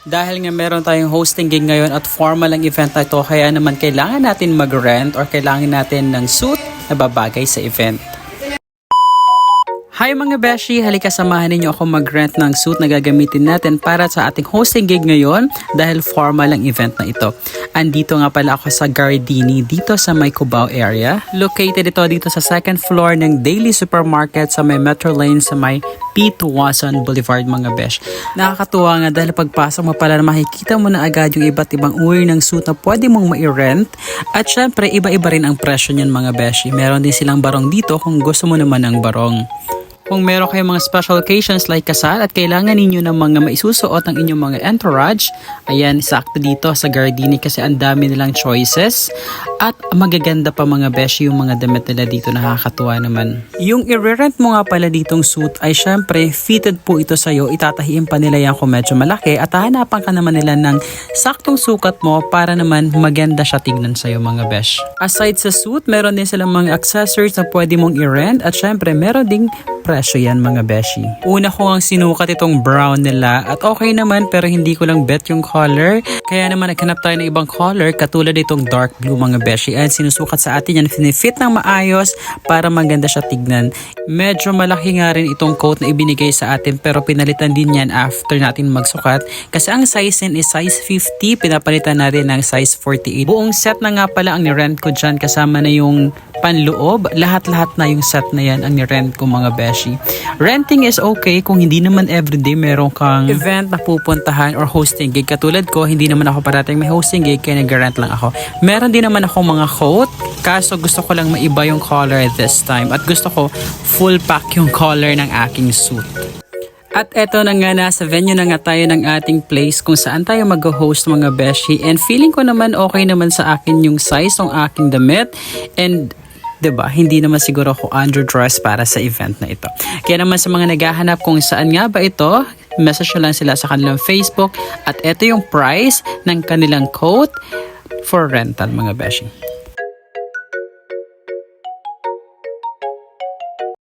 Dahil nga meron tayong hosting gig ngayon at formal ang event na ito, kaya naman kailangan natin mag-rent or kailangan natin ng suit na babagay sa event. Hi mga beshi! Halika samahan ninyo ako mag-rent ng suit na gagamitin natin para sa ating hosting gig ngayon dahil formal ang event na ito. Andito nga pala ako sa Gardini dito sa may Cubao area. Located ito dito sa second floor ng Daily Supermarket sa may Metro Lane sa may P. Tuwasan Boulevard mga besh. Nakakatuwa nga dahil pagpasok mo pala makikita mo na agad yung iba't ibang uri ng suit na pwede mong mai-rent at syempre iba-iba rin ang presyo niyan mga beshi. Meron din silang barong dito kung gusto mo naman ng barong. Kung meron kayong mga special occasions like kasal at kailangan ninyo ng mga maisusuot ang inyong mga entourage, ayan, sakto dito sa Gardini kasi ang dami nilang choices at magaganda pa mga besh yung mga damit nila dito, nakakatuwa naman. Yung i-rent mo nga pala ditong suit ay syempre fitted po ito sa'yo, itatahiin pa nila yan kung medyo malaki at hahanapan ka naman nila ng saktong sukat mo para naman maganda siya tignan sa'yo mga besh. Aside sa suit, meron din silang mga accessories na pwede mong i-rent at syempre meron ding presyo yan mga beshi. Una ko ang sinukat itong brown nila at okay naman pero hindi ko lang bet yung color. Kaya naman naghanap tayo ng ibang color katulad itong dark blue mga beshi. At sinusukat sa atin yan, finifit ng maayos para maganda siya tignan. Medyo malaki nga rin itong coat na ibinigay sa atin pero pinalitan din yan after natin magsukat. Kasi ang size din is size 50, pinapalitan natin ng size 48. Buong set na nga pala ang ni-rent ko dyan kasama na yung panloob. Lahat-lahat na yung set na yan ang ni-rent ko mga beshi. Renting is okay kung hindi naman everyday meron kang event na pupuntahan or hosting gig. Katulad ko, hindi naman ako parating may hosting gig kaya nag-rent lang ako. Meron din naman ako mga coat kaso gusto ko lang maiba yung color this time at gusto ko full pack yung color ng aking suit. At eto na nga nasa venue na nga tayo ng ating place kung saan tayo mag-host mga beshi and feeling ko naman okay naman sa akin yung size ng aking damit and ba? Hindi naman siguro ako underdressed para sa event na ito. Kaya naman sa mga naghahanap kung saan nga ba ito, message lang sila sa kanilang Facebook at ito yung price ng kanilang coat for rental mga beshi.